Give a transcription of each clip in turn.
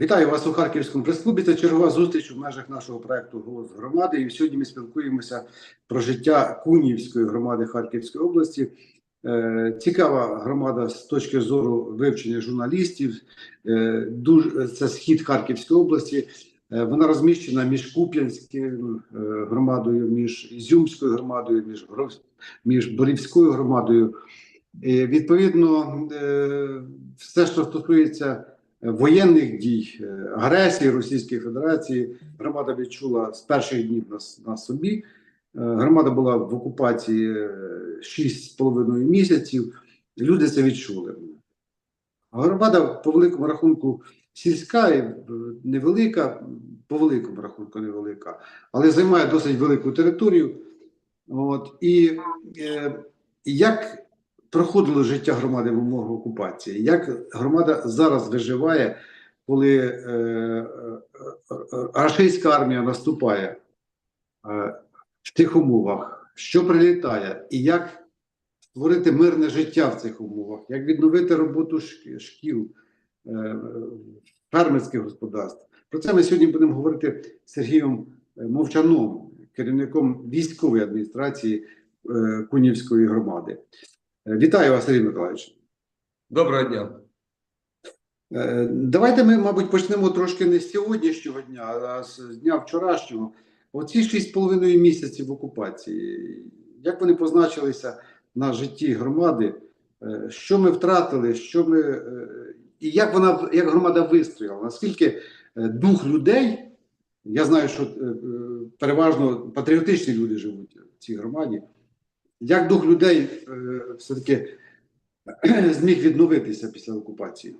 Вітаю вас у Харківському прес-клубі. Це чергова зустріч у межах нашого проекту Голос громади. І сьогодні ми спілкуємося про життя Кунівської громади Харківської області. Е, Цікава громада з точки зору вивчення журналістів. Е, це схід Харківської області. Е, Вона розміщена між Куп'янською громадою, між Ізюмською громадою, між між Борівською громадою. І, відповідно, все, що стосується воєнних дій, е, агресії Російської Федерації, громада відчула з перших днів на, на собі. Е, Громада була в окупації е, 6,5 місяців. Люди це відчули. Громада по великому рахунку сільська, і, е, невелика, по великому рахунку невелика, але займає досить велику територію. От, і е, як проходило життя громади в умовах окупації? Як громада зараз виживає, коли е, е, рашистська армія наступає е, в тих умовах? Що прилітає? І як створити мирне життя в цих умовах? Як відновити роботу шкіл, е, фермерських господарств? Про це ми сьогодні будемо говорити з Сергієм е, Мовчаном, керівником військової адміністрації е, Кунівської громади. Е, Вітаю вас, Сергій Миколаївич. Доброго дня. Е, Давайте ми, мабуть, почнемо трошки не з сьогоднішнього дня, а з дня вчорашнього. Оці 6,5 місяців окупації, як вони позначилися на житті громади? Е, Що ми втратили, що ми, і як вона як громада вистояла? Наскільки дух людей, я знаю, що переважно патріотичні люди живуть в цій громаді, як дух людей е, все-таки зміг відновитися після окупації?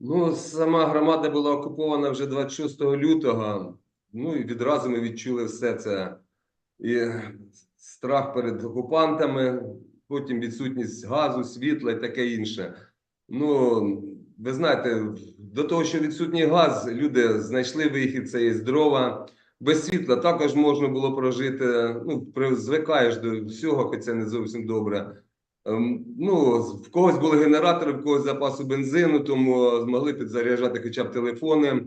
Ну, сама громада була окупована вже 26 лютого. Ну і відразу ми відчули все це. І страх перед окупантами, потім відсутність газу, світла і таке інше. Ну, ви знаєте, до того, що відсутній газ, люди знайшли вихід, це є дрова. Без світла також можна було прожити. Ну, звикаєш до всього, хоча не зовсім добре. Ем, Ну, в когось були генератори, в когось запасу бензину, тому змогли підзаряджати хоча б телефони.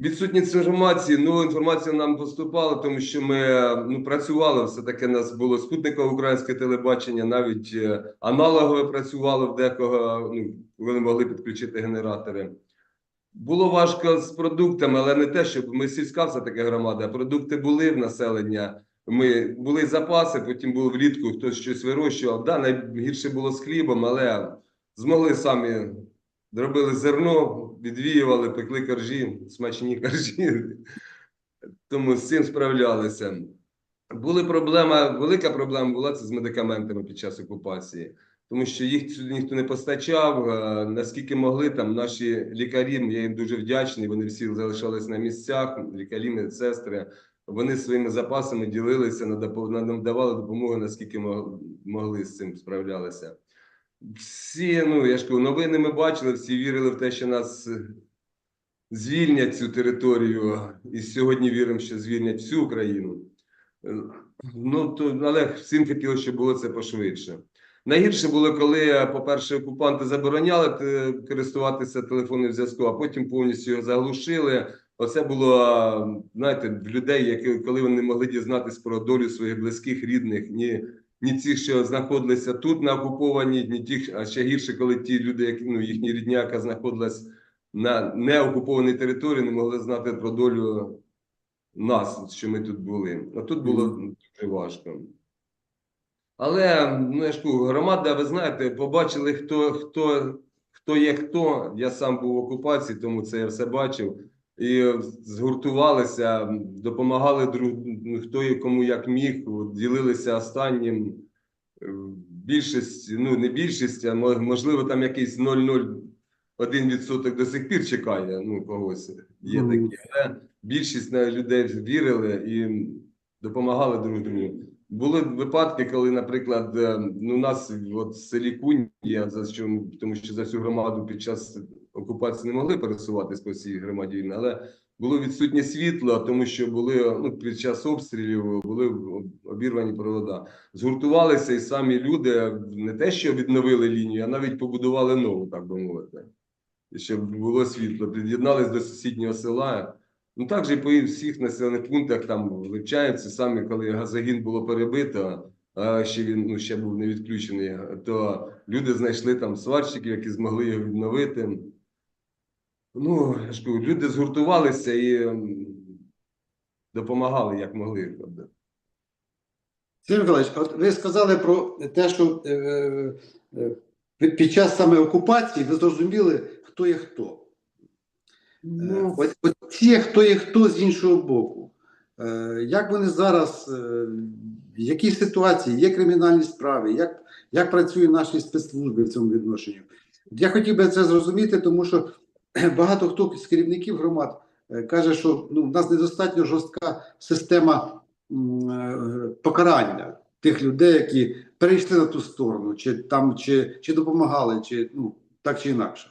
Відсутність інформації, ну інформація нам поступала, тому що ми ну, працювали, все-таки у нас було спутникове українське телебачення, навіть е, аналогове працювало в декого, ну, вони могли підключити генератори. Було важко з продуктами, але не те, щоб ми сільська все-таки громада, продукти були в населення. Ми були запаси, потім було влітку, хтось щось вирощував. Да, найгірше було з хлібом, але змогли самі зробили зерно, відвіювали, пекли коржі, смачні коржі. Тому з цим справлялися. Були проблема, велика проблема була це з медикаментами під час окупації, тому що їх сюди ніхто не постачав. е, Наскільки могли там наші лікарі, я їм дуже вдячний. Вони всі залишались на місцях, лікарі, медсестри. Вони своїми запасами ділилися, надавали допомогу, наскільки могли з цим справлялися. Всі, ну я ж кажу, новини ми бачили, всі вірили в те, що нас е, звільнять цю територію, і сьогодні віримо, що звільнять всю Україну. Е, Ну то але всім хотілося, щоб було це пошвидше. Найгірше було, коли, е, по-перше, окупанти забороняли користуватися телефонним зв'язком, а потім повністю його заглушили. Оце було, е, знаєте, в людей, які коли вони не могли дізнатися про долю своїх близьких, рідних, ні, ні ті, що знаходилися тут на окупованій, ні ті, а ще гірше, коли ті люди, які ну їхні рідня, яка знаходилась на неокупованій території, не могли знати про долю нас, що ми тут були. А тут було дуже важко. Але ну, я ж кажу, громада, ви знаєте, побачили, хто, хто, хто є хто. Я сам був в окупації, тому це я все бачив. І згуртувалися, допомагали друг хто і кому як міг, ділилися останнім. Більшість, ну не більшість, а можливо, там якийсь 0,01% до сих пір чекає. Ну, когось є такі. Але більшість людей вірили і допомагали друг другу. Були випадки, коли, наприклад, е, ну, у нас от в селі Кунія, за що тому що за всю громаду під час окупації не могли пересуватись по всій громаді, але було відсутнє світло, тому що були ну, під час обстрілів були обірвані провода. Згуртувалися і самі люди не те, що відновили лінію, а навіть побудували нову, так би мовити. щоб було світло. Під'єднались до сусіднього села. Ну так же і по всіх населених пунктах там вивчаються самі, коли газогін було перебито, а ще він ну, ще був не відключений, то люди знайшли там сварщиків, які змогли його відновити. Ну, я ж кажу, люди згуртувалися і допомагали як могли. Сергій Миколаївич, от ви сказали про те, що е, е, під час саме окупації ви зрозуміли, хто є хто. Е, От, от ті, хто є хто з іншого боку. Е, Як вони зараз, е, в якій ситуації, є кримінальні справи, як, як працюють наші спецслужби в цьому відношенні? Я хотів би це зрозуміти, тому що багато хто з керівників громад е, каже, що ну, в нас недостатньо жорстка система е, покарання тих людей, які перейшли на ту сторону, чи там чи, чи допомагали, чи ну так чи інакше.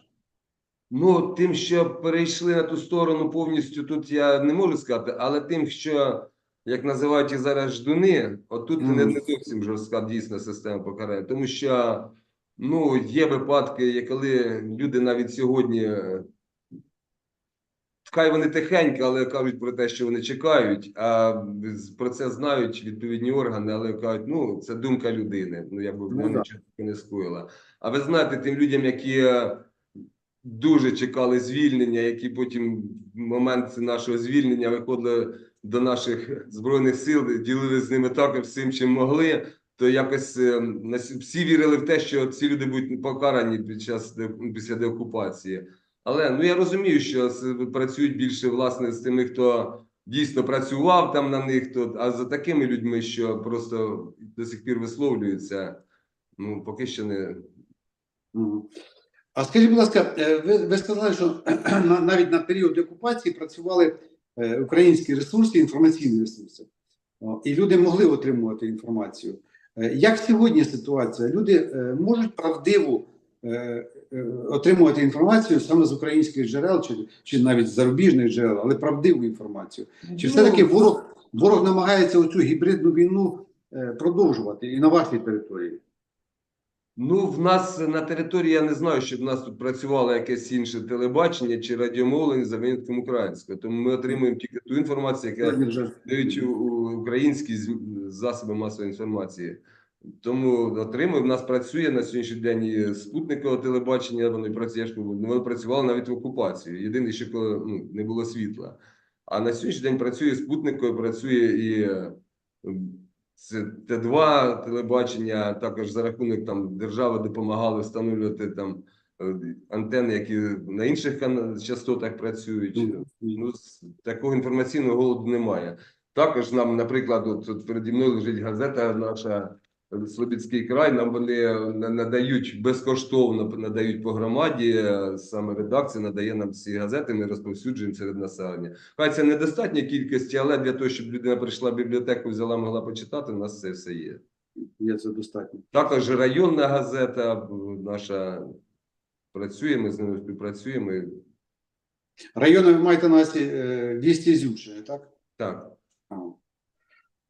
Ну, тим, що перейшли на ту сторону повністю, тут я не можу сказати, але тим, що, як називають їх зараз ждуни, отут не, не зовсім жорстка дійсно система покарання. Тому що ну, є випадки, коли люди навіть сьогодні, е, хай вони тихенько, але кажуть про те, що вони чекають, а про це знають відповідні органи, але кажуть, ну, це думка людини. Ну, якби Ну, вона да. нічого не скоїла. А ви знаєте, тим людям, які е, дуже чекали звільнення, які потім в момент нашого звільнення виходили до наших збройних сил, ділили з ними також всім, чим могли. То якось е, всі вірили в те, що ці люди будуть покарані під час після деокупації. Але ну я розумію, що працюють більше власне з тими, хто дійсно працював там на них, то а за такими людьми, що просто до сих пір висловлюються, ну поки що не. А скажіть, будь ласка, е, ви, ви сказали, що навіть на період окупації працювали е, українські ресурси, інформаційні ресурси, і люди могли отримувати інформацію. Е, Як сьогодні ситуація? Люди можуть правдиво е, отримувати інформацію саме з українських джерел, чи, чи навіть з зарубіжних джерел, але правдиву інформацію. Чи все-таки ворог, ворог намагається оцю гібридну війну продовжувати і на вашій території? Ну, в нас на території я не знаю, щоб в нас тут працювало якесь інше телебачення чи радіомовлення за винятком українського. Тому ми отримуємо тільки ту інформацію, яка дають українські засоби масової інформації. Тому отримуємо. В нас працює на сьогоднішній день і спутникове телебачення. Вони працює, вони працювали навіть в окупації. Єдине, що коли ну, не було світла. А на сьогоднішній день працює спутникове, працює і е, це Т2 телебачення, також за рахунок там держави допомагали встановлювати там е, антени, які на інших частотах працюють. Ну, такого інформаційного голоду немає. Також нам, наприклад, от, от переді мною лежить газета наша Слобідський край. Нам вони надають безкоштовно надають по громаді. е, Саме редакція надає нам ці газети. Ми розповсюджуємо серед населення. Хай це недостатня кількості, але для того, щоб людина прийшла в бібліотеку, взяла, могла почитати. У нас це все є. Є це достатньо. Також районна газета наша працює. Ми з ними співпрацюємо. Райони ви маєте на увазі е, Вісті Ізюмщини, так? Так.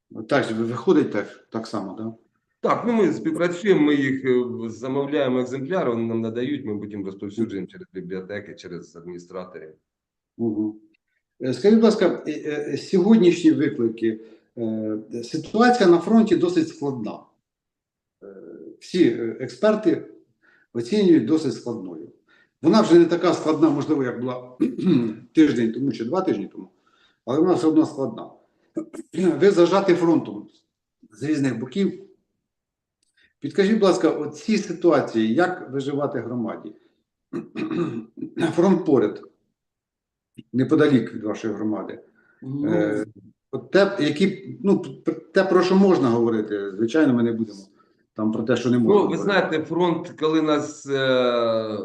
Ну, Так, виходить так, так само, так? Так, ну ми співпрацюємо, ми їх е, замовляємо екземпляри, вони нам надають, ми потім розповсюджуємо через бібліотеки, через адміністраторів. Угу. Скажіть, будь ласка, е, е, сьогоднішні виклики. е, Ситуація на фронті досить складна. Е, Всі е, експерти оцінюють досить складною. Вона вже не така складна, можливо, як була тиждень тому чи два тижні тому, але вона все одно складна. Ви зажати фронтом з різних боків. Підкажіть, будь ласка, от ці ситуації, як виживати громаді? Фронт поряд, неподалік від вашої громади. Ну, Е, От те, які, ну, те, про що можна говорити, звичайно, ми не будемо там про те, що не можна. Ну, ви говорити. знаєте, фронт, коли нас е-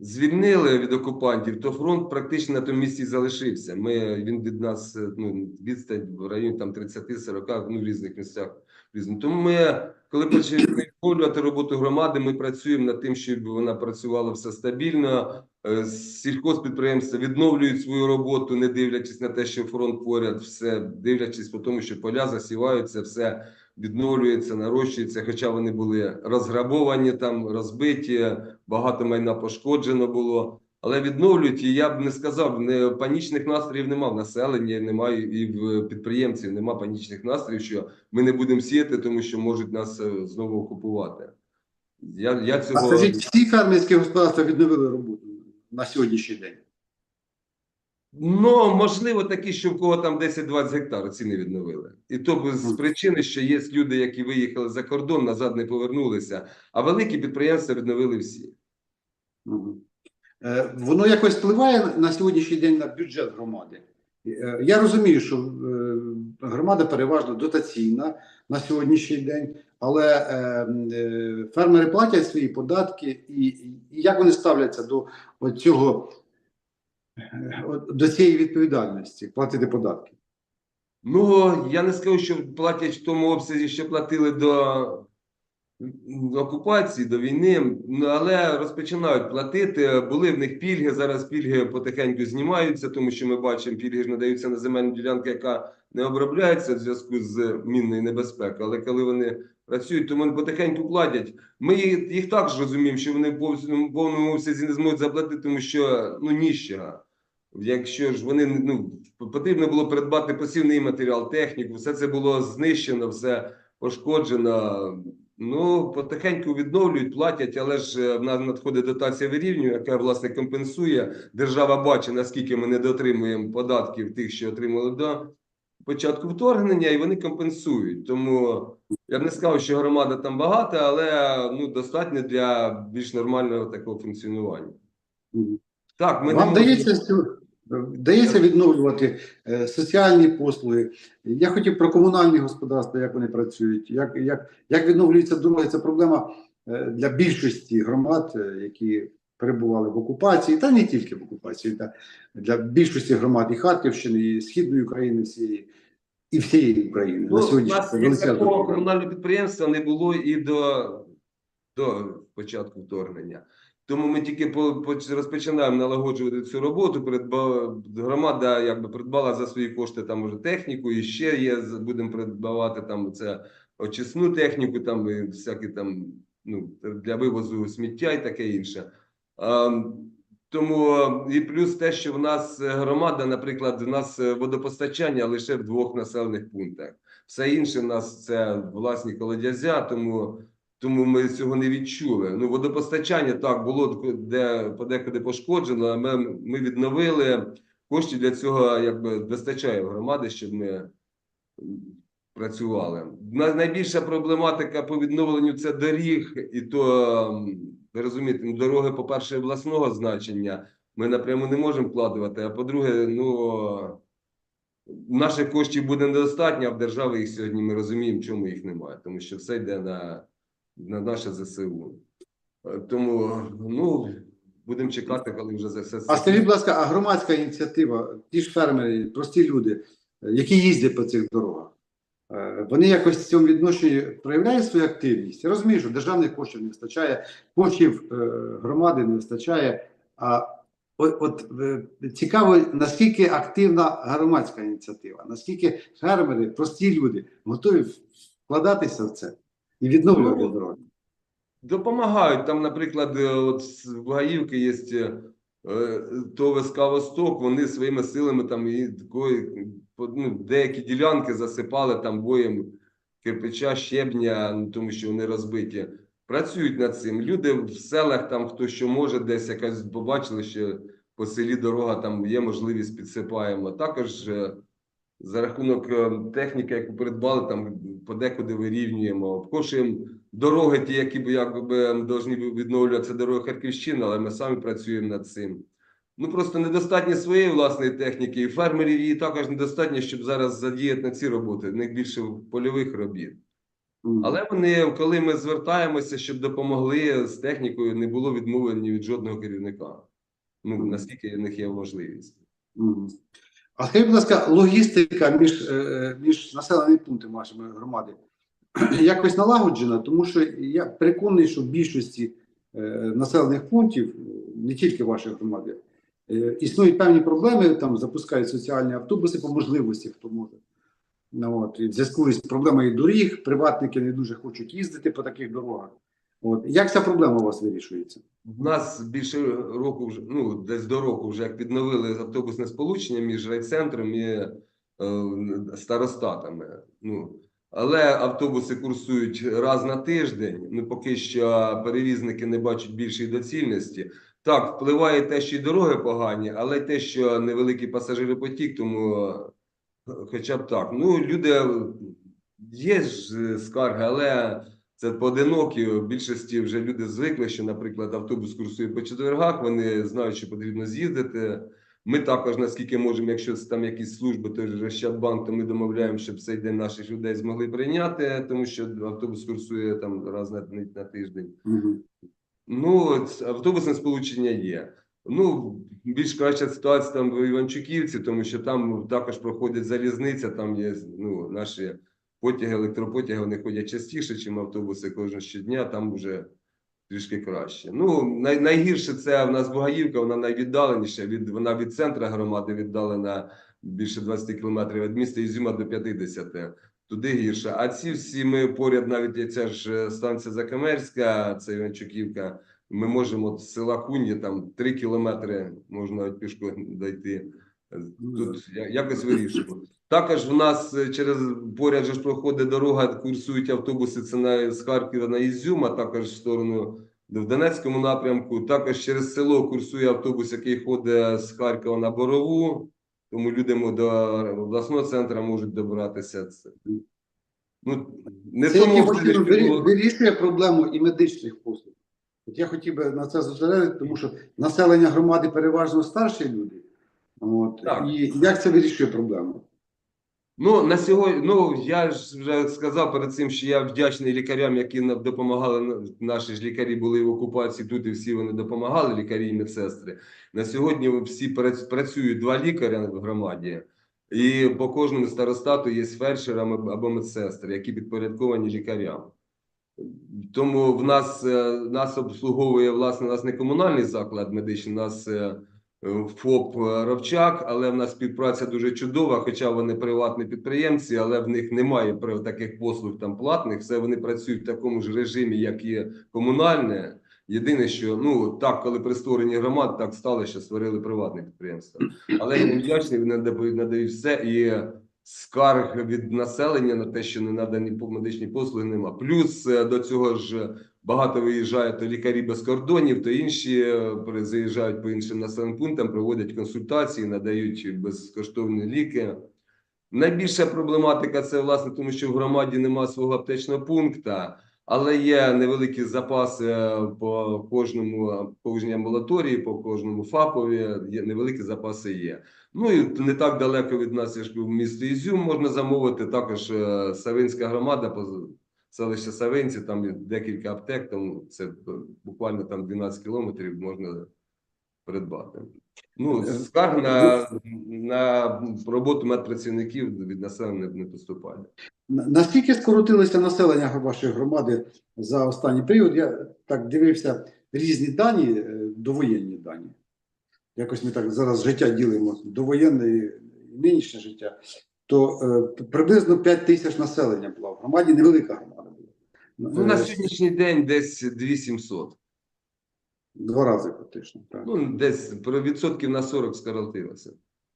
звільнили від окупантів, то фронт практично на тому місці залишився. Ми, він від нас е, ну, відстань в районі там 30-40, ну, в різних місцях. Різно. Тому ми, коли почали відновлювати роботу громади, ми працюємо над тим, щоб вона працювала все стабільно. Е, Сільхозпідприємства відновлюють свою роботу, не дивлячись на те, що фронт поряд, все дивлячись по тому, що поля засіваються, все відновлюється, нарощується, хоча вони були розграбовані, там розбиті, багато майна пошкоджено було. Але відновлюють, і я б не сказав, не панічних настроїв нема в населенні, немає і в підприємців, нема панічних настроїв, що ми не будемо сіяти, тому що можуть нас е, знову окупувати. Я, я А скажіть, всі фермерські господарства відновили роботу на сьогоднішній день? Ну, можливо, такі, що в кого там 10-20 гектар ці не відновили. І то Мгм. причини, що є люди, які виїхали за кордон, назад не повернулися, а великі підприємства відновили всі. Е, Воно якось впливає на сьогоднішній день на бюджет громади. Е, Я розумію, що е, громада переважно дотаційна на сьогоднішній день, але фермери платять свої податки, і як вони ставляться до цього до цієї відповідальності платити податки? Ну, я не скажу, що платять в тому обсязі, що платили до окупації, до війни, ну, але розпочинають платити. Були в них пільги. Зараз пільги потихеньку знімаються, тому що ми бачимо, пільги ж надаються на земельну ділянку, яка не обробляється в зв'язку з мінною небезпекою. Але коли вони працюють, то вони потихеньку платять. Ми їх, також розуміємо, що вони в повному обсязі не зможуть заплатити, тому що ну ніща. Якщо ж вони ну потрібно було придбати посівний матеріал, техніку, все це було знищено, все пошкоджено. Ну потихеньку відновлюють, платять, але ж е, в нас надходить дотація вирівнює, яка власне компенсує. Держава бачить, наскільки ми не дотримуємо податків тих, що отримали до початку вторгнення, і вони компенсують. Тому я б не сказав, що громада там багата, але ну достатньо для більш нормального такого функціонування. Так, ми Вам не можемо- дається, сьо- дається відновлювати е, соціальні послуги. Я хотів про комунальні господарства, як вони працюють, як, як, як відновлюються дороги. Це проблема е, для більшості громад, е, які перебували в окупації, та не тільки в окупації, та для більшості громад і Харківщини, і Східної України всієї, і всієї України. Ну, на сьогодні нас такого комунального підприємства не було і до, до початку вторгнення. Тому ми тільки по, по, розпочинаємо налагоджувати цю роботу. Придба, громада якби придбала за свої кошти там уже техніку, і ще є. Будемо придбавати там це очисну техніку, там і всякі там ну, для вивозу сміття і таке інше. А, тому і плюс те, що в нас громада, наприклад, в нас водопостачання лише в двох населених пунктах. Все інше в нас це власні колодязя, тому, тому ми цього не відчули. Ну, водопостачання так було де подекуди пошкоджено. Ми, ми відновили коштів для цього, якби вистачає громади, щоб ми працювали. На- Найбільша проблематика по відновленню це доріг, і то ви розумієте, ну, дороги, по-перше, обласного значення. Ми напряму не можемо вкладувати. А по-друге, ну наших коштів буде недостатньо, а в держави їх сьогодні ми розуміємо, чому їх немає, тому що все йде на, на наше ЗСУ. Е, Тому ну будемо чекати, коли вже за все А скажіть, будь ласка, а громадська ініціатива, ті ж фермери, прості люди, е, які їздять по цих дорогах, е, вони якось в цьому відношенні проявляють свою активність. Я розумію, що державних коштів не вистачає, коштів громади не вистачає. А от, от цікаво, наскільки активна громадська ініціатива, наскільки фермери, прості люди готові вкладатися в це і відновлювати Ну, дороги. Допомагають. Там, наприклад, е, от в Гаївки є е, то Восток, вони своїми силами там і такої, ну, деякі ділянки засипали там боєм кирпича, щебня, ну, тому що вони розбиті. Працюють над цим. Люди в селах, там хто що може, десь якась побачили, що по селі дорога там є можливість підсипаємо. Також е, за рахунок е, техніки, яку придбали, там подекуди вирівнюємо, обкошуємо дороги, ті, які якби повинні відновлюватися дороги Харківщини, але ми самі працюємо над цим. Ну просто недостатньо своєї власної техніки, і фермерів її також недостатньо, щоб зараз задіяти на ці роботи. В них більше польових робіт. Але вони, коли ми звертаємося, щоб допомогли з технікою, не було відмовлені від жодного керівника. Ну наскільки в них є можливість. А скажіть, будь ласка, логістика між, е, між населеними пунктами вашої громади якось налагоджена, тому що я переконаний, що в більшості е, населених пунктів, не тільки вашої громади, е, існують певні проблеми, там запускають соціальні автобуси по можливості, хто може. Ну, от, в зв'язку з проблемою доріг, приватники не дуже хочуть їздити по таких дорогах. От. Як ця проблема у вас вирішується? В нас більше року вже ну десь до року, вже як відновили автобусне сполучення між райцентром і е, старостатами. Ну але автобуси курсують раз на тиждень. Ну поки що перевізники не бачать більшої доцільності. Так, впливає те, що й дороги погані, але й те, що невеликий пасажиропотік, тому е, хоча б так. Ну, люди є ж е, скарги, але це поодинокі. В більшості вже люди звикли, що, наприклад, автобус курсує по четвергах, вони знають, що потрібно з'їздити. Ми також, наскільки можемо, якщо там якісь служби, той же то ми домовляємо, щоб цей день наших людей змогли прийняти, тому що автобус курсує там раз на, на тиждень. Угу. Ну, автобусне сполучення є. Ну, більш краща ситуація там в Іванчуківці, тому що там також проходить залізниця, там є ну, наші потяги, електропотяги, вони ходять частіше, ніж автобуси кожного щодня, там вже трішки краще. Ну, най, найгірше це в нас Бугаївка, вона найвіддаленіша, від, вона від центра громади віддалена більше 20 кілометрів, від міста Ізюма до 50 туди гірше. А ці всі ми поряд, навіть ця ж е, станція Закамерська, це Іванчуківка. Ми можемо з села Кунді там 3 кілометри можна пішки дойти. Тут якось вирішуємо. Також в нас е, через поряд же ж проходить дорога, курсують автобуси. Це на з Харкова на Ізюм, а також в сторону в Донецькому напрямку. Також через село курсує автобус, який ходить з Харкова на Борову. Тому люди до обласного центру можуть добратися. Це ну не Це тому що вирішує проблему і медичних послуг. От я хотів би на це зосередити, тому що населення громади переважно старші люди. От, Так. І як це вирішує проблему? Ну на сьогодні, ну я ж вже сказав перед цим, що я вдячний лікарям, які нам допомагали. Наші ж лікарі були в окупації тут, і всі вони допомагали, лікарі і медсестри. На сьогодні всі працюють два лікаря в громаді, і по кожному старостату є фельдшер або медсестри, які підпорядковані лікарям. Тому в нас е, нас обслуговує власне нас не комунальний заклад медичний, нас е, ФОП е, Ровчак, але в нас співпраця дуже чудова, хоча вони приватні підприємці, але в них немає таких послуг там платних. Все вони працюють в такому ж режимі, як і комунальне. Єдине, що ну так, коли при створенні громад, так стало, що створили приватне підприємство. Але їм вдячний, вони надають, все і скарг від населення на те, що не надані медичні послуги, нема. Плюс е, до цього ж багато виїжджають то лікарі без кордонів, то інші е, заїжджають по іншим населеним пунктам, проводять консультації, надають безкоштовні ліки. Найбільша проблематика це власне тому, що в громаді немає свого аптечного пункту, але є невеликі запаси е, по кожному по кожній амбулаторії, по кожному ФАПові. Є невеликі запаси є. Ну і не так далеко від нас, я ж кажу, в місто Ізюм можна замовити. Також е, Савинська громада, поз- селище Савинці, там є декілька аптек, тому це е, буквально там 12 кілометрів можна придбати. Ну, скарг на, на роботу медпрацівників від населення не поступає. Наскільки скоротилося населення вашої громади за останній період? Я так дивився різні дані, е, довоєнні дані. Якось ми так зараз життя ділимо довоєнне і нинішнє життя. То е, приблизно 5 тисяч населення було в громаді, невелика громада була. Ну, на Е, сьогоднішній день десь 2700. Два рази фактично. Так. Ну, десь про відсотків на 40 скоротилося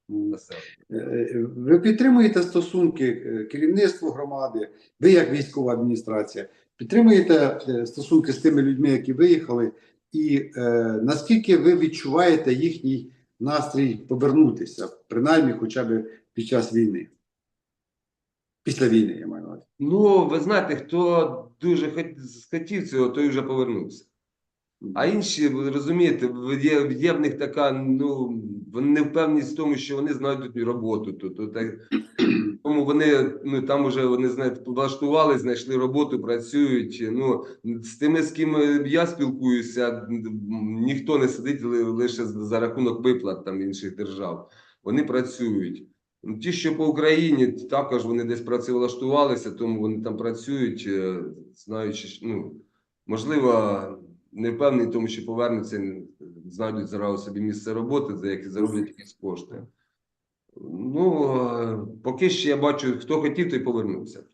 населення. Е, Ви підтримуєте стосунки е, керівництва громади, ви як військова адміністрація, підтримуєте е, стосунки з тими людьми, які виїхали, і е, наскільки ви відчуваєте їхній настрій повернутися, принаймні хоча б під час війни? Після війни, я маю на увазі. Ну, ви знаєте, хто дуже хот- хотів цього, той вже повернувся. А інші, ви розумієте, є, є в них така, ну, вони не впевненість в тому, що вони знайдуть роботу тут. От, так, тому вони, ну, там вже вони знаєте, влаштували, знайшли роботу, працюють. Ну, з тими, з ким я спілкуюся, ніхто не сидить лише за рахунок виплат там інших держав. Вони працюють. Ну, Ті, що по Україні, також вони десь працевлаштувалися, тому вони там працюють, е, знаючи, ну, можливо, не впевнений в тому, що повернуться, знайдуть зразу собі місце роботи, за яке зароблять якісь кошти. Ну, е, поки що я бачу, хто хотів, той повернувся.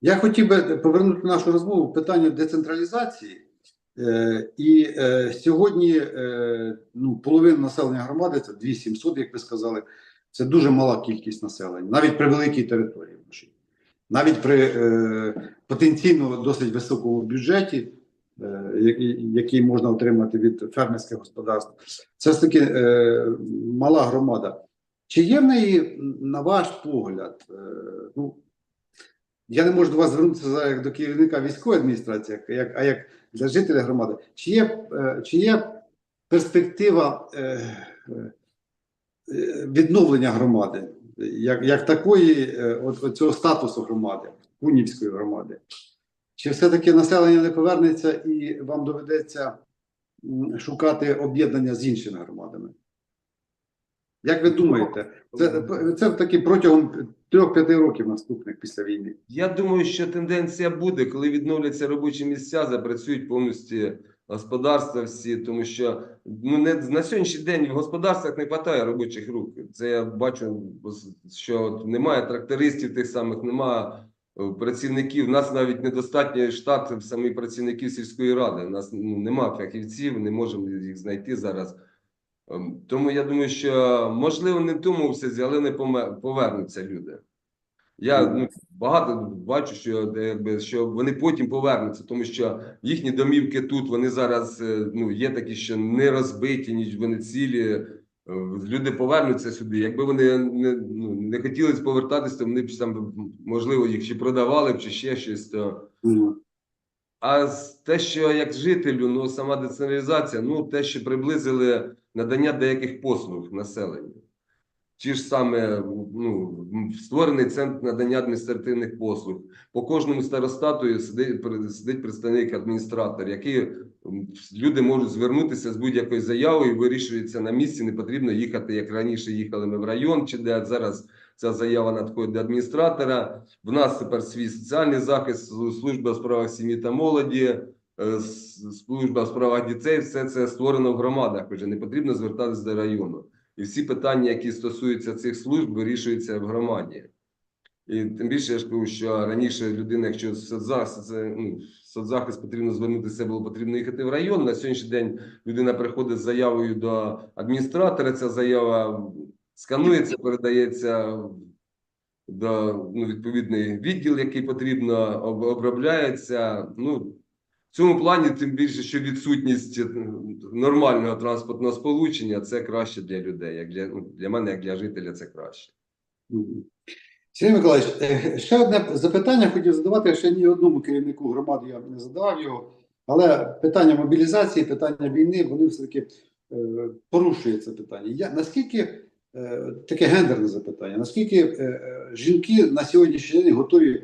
Я хотів би повернути нашу розмову в питання децентралізації. Е, і е, сьогодні е, ну, половина населення громади це 2700, як ви сказали. Це дуже мала кількість населення, навіть при великій території. Навіть при е, потенційно досить високому бюджеті, е, який, можна отримати від фермерських господарств, це ж таки е, мала громада. Чи є в неї, на ваш погляд, е, ну, я не можу до вас звернутися як до керівника військової адміністрації, як, а як для жителя громади. Чи є, е, чи є перспектива е, е, відновлення громади, як, як такої, е, от, от цього статусу громади, Кунівської громади? Чи все-таки населення не повернеться і вам доведеться шукати об'єднання з іншими громадами? Як ви думаєте, це, це таки протягом 3-5 років наступних після війни? Я думаю, що тенденція буде, коли відновляться робочі місця, запрацюють повністю господарства всі, тому що ну не на сьогоднішній день в господарствах не вистачає робочих рук. Це я бачу, що немає трактористів тих самих, немає е, працівників. У нас навіть недостатньо штат самих працівників сільської ради. У нас ну, немає фахівців, не можемо їх знайти зараз. Ем, Тому я думаю, що можливо не в тому всязі, але не повернуться люди. Я ну, багато бачу, що, е, якби, що вони потім повернуться, тому що їхні домівки тут вони зараз е, ну, є такі, що не розбиті, ніж вони цілі. Е, Люди повернуться сюди. Якби вони не, ну, не хотіли повертатися, то вони б там, можливо, їх чи продавали б, чи ще щось. То... А те, що як жителю, ну сама децентралізація, ну те, що приблизили надання деяких послуг населенню. Ті ж саме ну, створений центр надання адміністративних послуг. По кожному старостату сидить, представник адміністратор, який люди можуть звернутися з будь-якою заявою, вирішується на місці. Не потрібно їхати, як раніше їхали ми в район, чи де зараз ця заява надходить до адміністратора. В нас тепер свій соціальний захист, служба у справах сім'ї та молоді, е, служба у справах дітей. Все це створено в громадах. Вже не потрібно звертатись до району. І всі питання, які стосуються цих служб, вирішуються в громаді. І тим більше я ж кажу, що раніше людина, якщо в соцзахист, ну, соцзахист потрібно звернутися, було потрібно їхати в район. На сьогоднішній день людина приходить з заявою до адміністратора. Ця заява сканується, передається до ну, відповідний відділ, який потрібно об- обробляється. Ну цьому плані, тим більше, що відсутність е, нормального транспортного сполучення це краще для людей. Як для, ну, для мене, як для жителя, це краще. Сергій Миколаївич, е, ще одне запитання хотів задавати. Ще ні одному керівнику громади я не задавав його, але питання мобілізації, питання війни, вони все-таки е, порушує це питання. Я, наскільки таке гендерне запитання, наскільки жінки на сьогоднішній день готові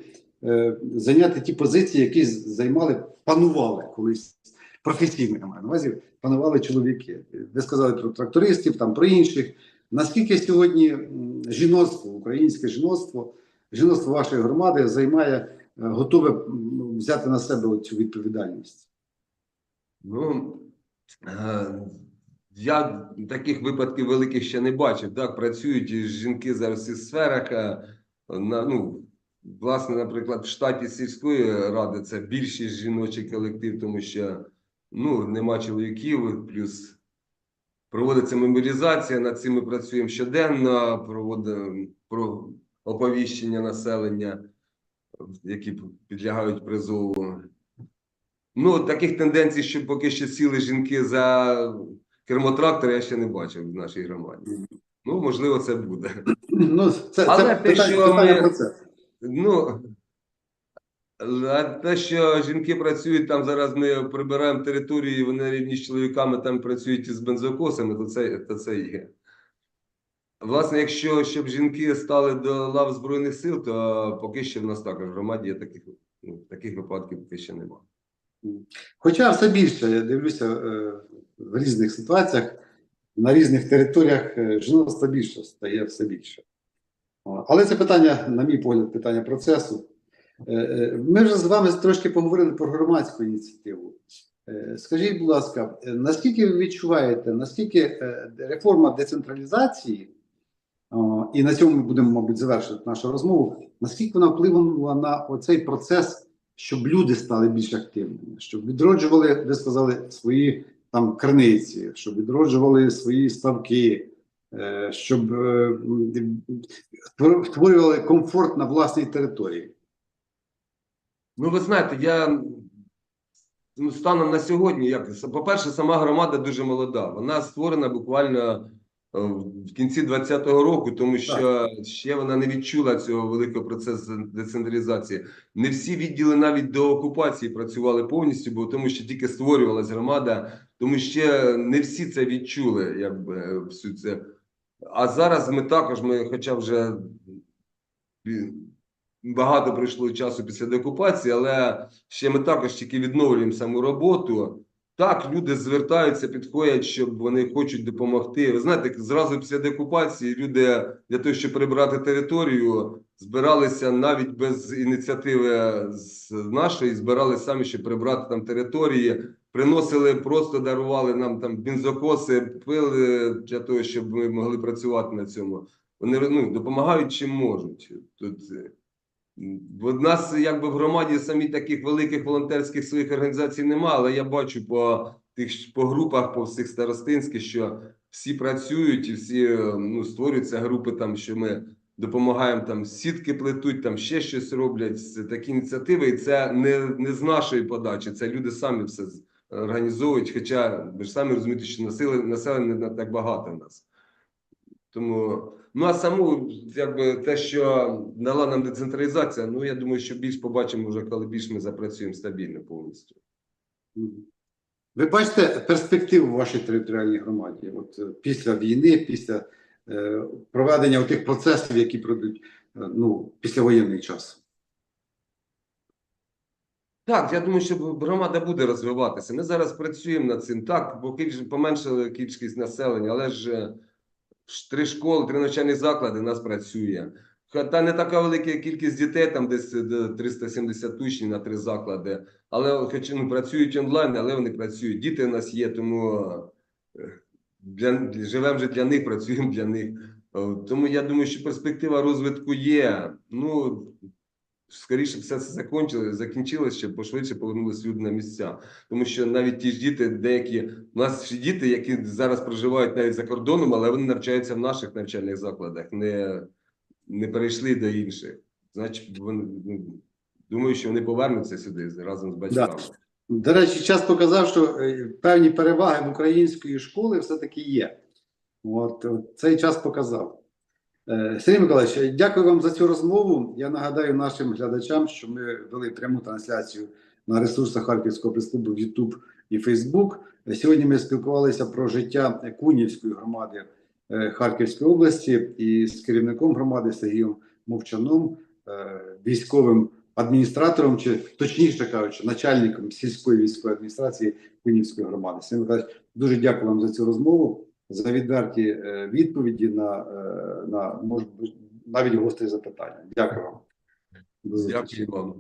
зайняти ті позиції, які займали, панували колись професійно, я маю на увазі, панували чоловіки. Ви сказали про трактористів, там про інших. Наскільки сьогодні жіноцтво, українське жіноцтво, жіноцтво вашої громади займає, е, готове взяти на себе цю відповідальність? Ну е, я таких випадків великих ще не бачив. Так, працюють жінки зараз у сферах. е, На, ну, власне, наприклад, в штаті сільської ради це більшість жіночий колектив, тому що ну, нема чоловіків, плюс проводиться мобілізація. Над цим ми працюємо щоденно, проводимо про оповіщення населення, які підлягають призову. Ну, таких тенденцій, що поки що сіли жінки за кермо трактора, я ще не бачив в нашій громаді. Ну, можливо, це буде. Ну, це, Але це те, питання, що питання ми- про це. Ну, а те, що жінки працюють там, зараз ми прибираємо територію, вони рівні з чоловіками там працюють із бензокосами, то це, то це є. Власне, якщо щоб жінки стали до лав Збройних сил, то поки що в нас також в громаді є таких, ну, таких випадків поки що немає. Хоча все більше, я дивлюся е, в різних ситуаціях, на різних територіях е, жіноцтва більше стає все більше. Але це питання, на мій погляд, питання процесу. Е, е, Ми вже з вами трошки поговорили про громадську ініціативу. Е, Скажіть, будь ласка, наскільки ви відчуваєте, наскільки реформа децентралізації І на цьому ми будемо, мабуть, завершити нашу розмову. Наскільки вона впливала на оцей процес, щоб люди стали більш активними, щоб відроджували, ви сказали, свої там криниці, щоб відроджували свої ставки, щоб е, створювали комфорт на власній території. Ну, ви знаєте, я ну, станом на сьогодні, як по-перше, сама громада дуже молода. Вона створена буквально е, в кінці 20-го року, тому що ще вона не відчула цього великого процесу децентралізації. Не всі відділи навіть до окупації працювали повністю, бо тому що тільки створювалась громада, тому ще не всі це відчули, якби е, всю це. А зараз ми також, ми, хоча вже багато пройшло часу після деокупації, але ще ми також тільки відновлюємо саму роботу. Так, люди звертаються, підходять, щоб вони хочуть допомогти. Ви знаєте, зразу після деокупації люди для того, щоб прибрати територію, збиралися навіть без ініціативи з нашої, збирали самі, щоб прибрати там території, приносили, просто дарували нам там бензокоси, пили для того, щоб ми могли працювати на цьому. Вони ну, допомагають чим можуть. Тут в нас якби в громаді самі таких великих волонтерських своїх організацій немає, але я бачу по тих по групах, по всіх старостинських, що всі працюють і всі ну, створюються групи, там що ми допомагаємо там сітки плетуть, там ще щось роблять. Це такі ініціативи, і це не, не з нашої подачі. Це люди самі все організовують. Хоча ви ж самі розумієте, що населення не так багато в нас. Тому ну а саму, якби те, що дала нам децентралізація, ну я думаю, що більш побачимо вже, коли більш ми запрацюємо стабільно повністю. Ви бачите перспективу в вашій територіальній громаді? От е, після війни, після е, проведення тих процесів, які пройдуть е, ну, післявоєнний час. Так, я думаю, що громада буде розвиватися. Ми зараз працюємо над цим. Так, бо поменшила кількість населення, але ж е, три школи, три навчальні заклади у нас працює. Та не така велика кількість дітей, там десь е, 370 учнів на три заклади. Але хоч ну, працюють онлайн, але вони працюють. Діти у нас є, тому е, для, живемо вже для них, працюємо для них. Е, Тому я думаю, що перспектива розвитку є. Ну, скоріше все це закінчилось, закінчилось, щоб пошвидше повернулися люди на місця. Тому що навіть ті ж діти, деякі у нас ще діти, які зараз проживають навіть за кордоном, але вони навчаються в наших навчальних закладах, не, не перейшли до інших. Значить, вони ну, думаю, що вони повернуться сюди разом з батьками. До речі, час показав, що е, певні переваги в української школи все-таки є. От е, цей час показав. Е, Сергій Миколаївич, дякую вам за цю розмову. Я нагадаю нашим глядачам, що ми вели пряму трансляцію на ресурсах Харківського прес-клубу в YouTube і Facebook. Сьогодні ми спілкувалися про життя Кунівської громади е, Харківської області і з керівником громади Сергієм Мовчаном, е, військовим адміністратором, чи точніше кажучи, начальником сільської військової адміністрації Кунівської громади. Сергій Миколаївич, дуже дякую вам за цю розмову, за відверті е, відповіді на, е, на може, навіть гострі запитання. Дякую вам. Дякую вам.